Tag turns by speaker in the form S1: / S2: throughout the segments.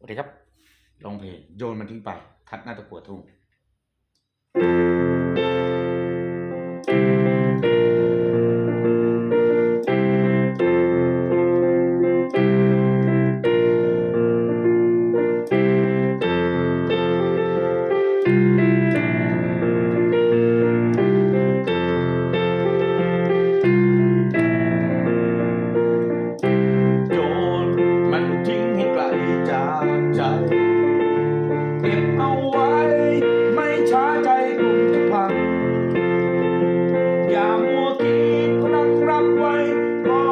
S1: โอเคครับลองเพลงโยนมันทิ้งไป ทัดหน้าตะกัวทุ่ง Lord.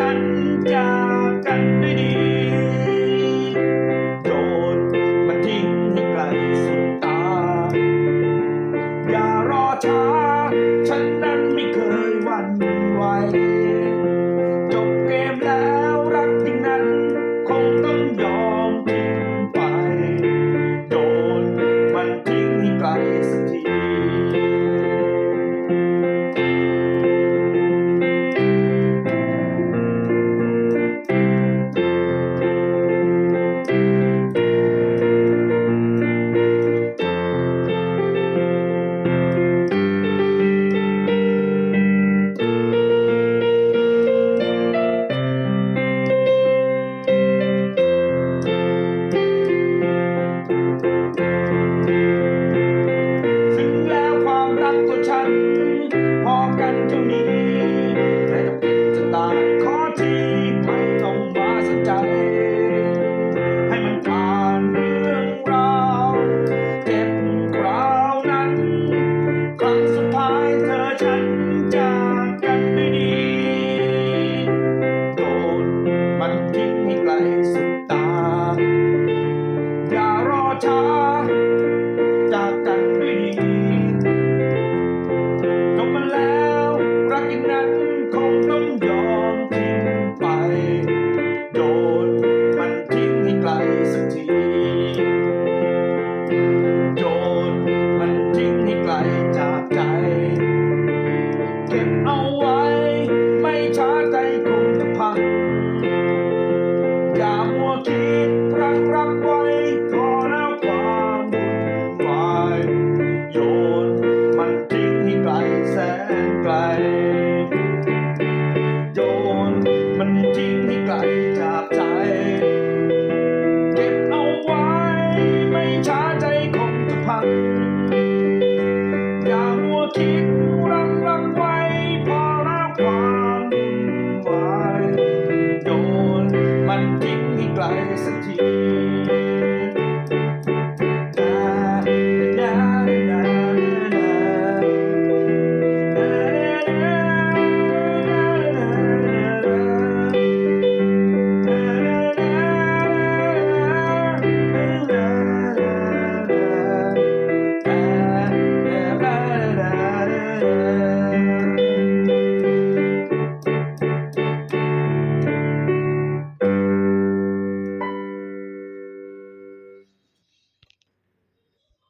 S1: Santa, Santa. จิตรักรักว่า